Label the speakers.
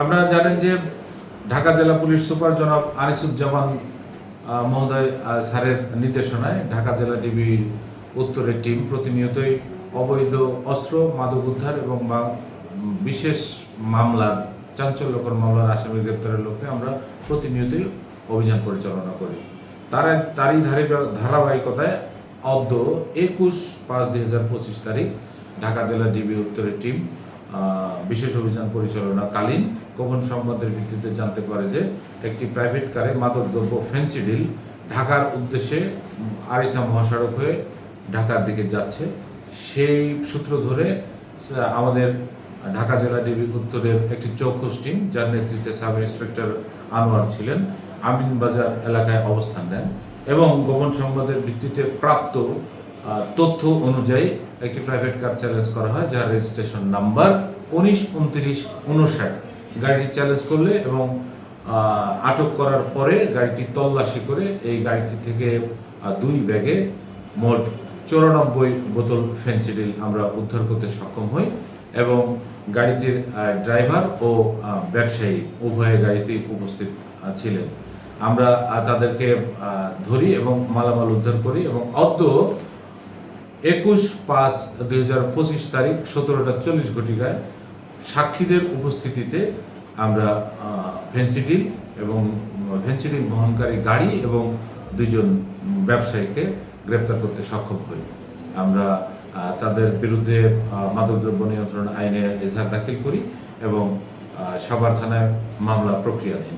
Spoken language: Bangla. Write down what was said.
Speaker 1: আপনারা জানেন যে ঢাকা জেলা পুলিশ সুপার জনাব আনিসুজ্জামান মহোদয় স্যারের নির্দেশনায় ঢাকা জেলা ডিবি উত্তরের টিম প্রতিনিয়তই অবৈধ অস্ত্র, মাদক উদ্ধার এবং বিশেষ মামলার চাঞ্চল্যকর মামলার আসামি গ্রেপ্তারের লক্ষ্যে আমরা প্রতিনিয়তই অভিযান পরিচালনা করি। তারা তারই ধারি- ধারাবাহিকতায় অদ্য একুশ পাঁচ দুই তারিখ ঢাকা জেলা ডিবি উত্তরের টিম বিশেষ অভিযান পরিচালনাকালীন গোপন সংবাদের ভিত্তিতে জানতে পারে যে একটি প্রাইভেট কারে মাদকদ্রব্য ফেন্সিডিল ঢাকার উদ্দেশ্যে আরিসা মহাসড়ক হয়ে ঢাকার দিকে যাচ্ছে। সেই সূত্র ধরে আমাদের ঢাকা জেলা ডিবি উত্তরের একটি চৌখস টিম যার নেতৃত্বে সাব ইন্সপেক্টর আনোয়ার ছিলেন, আমিনবাজার এলাকায় অবস্থান নেন এবং গোপন সংবাদের ভিত্তিতে প্রাপ্ত তথ্য অনুযায়ী একটি প্রাইভেট কার চ্যালেঞ্জ করা হয়, যার রেজিস্ট্রেশন নাম্বার উনিশ, উনত্রিশ, উনষাট। গাড়িটি চ্যালেঞ্জ করলে এবং আটক করার পরে গাড়িটি তল্লাশি করে এই গাড়িটি থেকে দুই ব্যাগে মোট চৌরানব্বই বোতল ফেন্সিডিল আমরা উদ্ধার করতে সক্ষম হই এবং গাড়িটির ড্রাইভার ও ব্যবসায়ী উভয় গাড়িতে উপস্থিত ছিলেন। আমরা তাদেরকে ধরি এবং মালামাল উদ্ধার করি এবং অদ্য একুশ পাঁচ দুই হাজার পঁচিশ তারিখ সতেরোটা চল্লিশ ঘটিকায় সাক্ষীদের উপস্থিতিতে আমরা ভেন্সিডিল এবং ভেন্সিডিল বহনকারী গাড়ি এবং দুজন ব্যবসায়ীকে গ্রেপ্তার করতে সক্ষম হই। আমরা তাদের বিরুদ্ধে মাদকদ্রব্য নিয়ন্ত্রণ আইনে এজাহার দাখিল করি এবং সবার থানায় মামলা প্রক্রিয়াধীন।